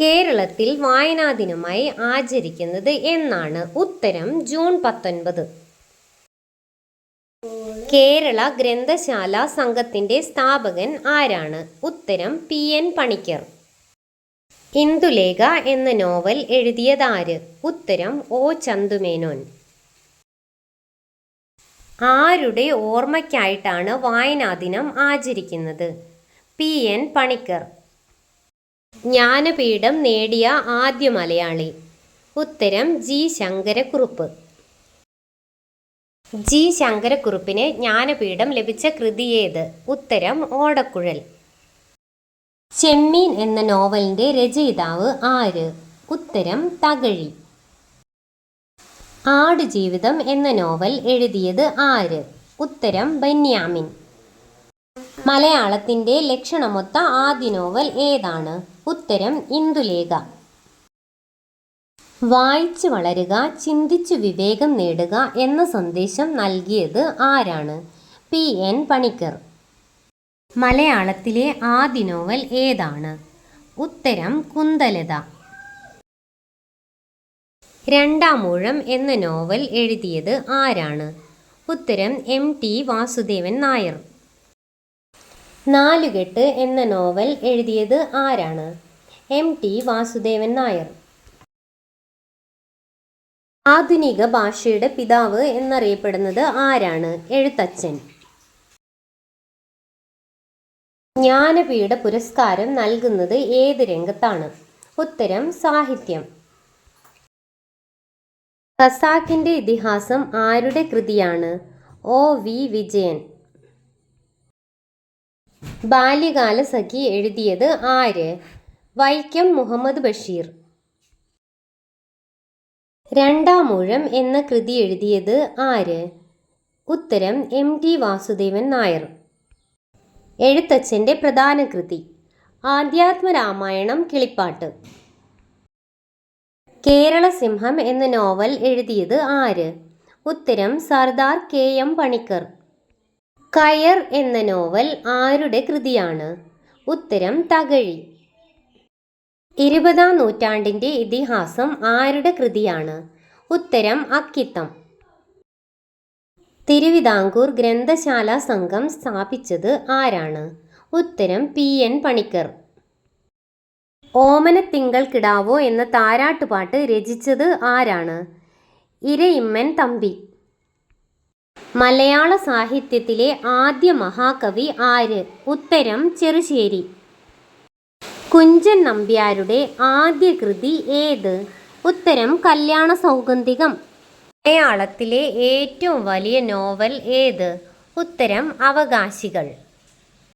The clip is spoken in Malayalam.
കേരളത്തിൽ വായനാ ദിനമായി ആചരിക്കുന്നത് എന്നാണ് ഉത്തരം ജൂൺ പത്തൊൻപത്. കേരള ഗ്രന്ഥശാല സംഘത്തിന്റെ സ്ഥാപകൻ ആരാണ്? ഉത്തരം പി എൻ പണിക്കർ. ഇന്ദുലേഖ എന്ന നോവൽ എഴുതിയതാര്? ഉത്തരം ഒ ചന്തുമേനോൻ. ആരുടെ ഓർമ്മയ്ക്കായിട്ടാണ് വായനാ ദിനം ആചരിക്കുന്നത്? P N Panicker. ജ്ഞാനപീഠം നേടിയ ആദ്യ മലയാളി. ഉത്തരം ജി ശങ്കരക്കുറുപ്പ്. ജി ശങ്കരക്കുറുപ്പിന് ജ്ഞാനപീഠം ലഭിച്ച കൃതിയേത് ഉത്തരം ഓടക്കുഴൽ. ചെമ്മീൻ എന്ന നോവലിന്റെ രചയിതാവ് ആര്? ഉത്തരം തകഴി. ആട് ജീവിതം എന്ന നോവൽ എഴുതിയത് ആര്? ഉത്തരം ബന്യാമിൻ. മലയാളത്തിന്റെ ലക്ഷണമൊത്ത ആദ്യ നോവൽ ഏതാണ്? ഉത്തരം ഇന്ദുലേഖ. വായിച്ചു വളരുക ചിന്തിച്ചു വിവേകം നേടുക എന്ന സന്ദേശം നൽകിയത് ആരാണ്? പി. എൻ. പണിക്കർ. മലയാളത്തിലെ ആദ്യ നോവൽ ഏതാണ്? ഉത്തരം കുന്തലത. രണ്ടാം ഊഴം എന്ന നോവൽ എഴുതിയത് ആരാണ്? ഉത്തരം എം. ടി. വാസുദേവൻ നായർ. നാലുകെട്ട് എന്ന നോവൽ എഴുതിയത് ആരാണ്? M T Vasudevan Nair. ആധുനിക ഭാഷയുടെ പിതാവ് എന്നറിയപ്പെടുന്നത് ആരാണ്? എഴുത്തച്ഛൻ. ജ്ഞാനപീഠ പുരസ്കാരം നൽകുന്നത് ഏത് രംഗത്താണ്? ഉത്തരം സാഹിത്യം. ഖസാക്കിന്റെ ഇതിഹാസം ആരുടെ കൃതിയാണ്? O V Vijayan. ബാല്യകാല സഖി എഴുതിയത് ആര്? വൈക്കം മുഹമ്മദ് ബഷീർ. രണ്ടാമൂഴം എന്ന കൃതി എഴുതിയത് ആര്? ഉത്തരം എം ടി വാസുദേവൻ നായർ. എഴുത്തച്ഛന്റെ പ്രധാന കൃതി ആധ്യാത്മരാമായണം കിളിപ്പാട്ട്. കേരള സിംഹം എന്ന നോവൽ എഴുതിയത് ആര്? ഉത്തരം സർദാർ കെ എം പണിക്കർ. കയർ എന്ന നോവൽ ആരുടെ കൃതിയാണ്? ഉത്തരം തകഴി. ഇരുപതാം നൂറ്റാണ്ടിന്റെ ഇതിഹാസം ആരുടെ കൃതിയാണ്? ഉത്തരം അക്കിത്തം. തിരുവിതാംകൂർ ഗ്രന്ഥശാല സംഘം സ്ഥാപിച്ചത് ആരാണ്? ഉത്തരം പി. എൻ. പണിക്കർ. ഓമനത്തിങ്കൾ കിടാവോ എന്ന താരാട്ടുപാട്ട് രചിച്ചത് ആരാണ്? ഇരയിമ്മൻ തമ്പി. മലയാള സാഹിത്യത്തിലെ ആദ്യ മഹാകവി ആര്? ഉത്തരം ചെറുശ്ശേരി. കുഞ്ചൻ നമ്പ്യാരുടെ ആദ്യ കൃതി ഏത്? ഉത്തരം കല്യാണ സൗഗന്ധികം. മലയാളത്തിലെ ഏറ്റവും വലിയ നോവൽ ഏത്? ഉത്തരം അവകാശികൾ.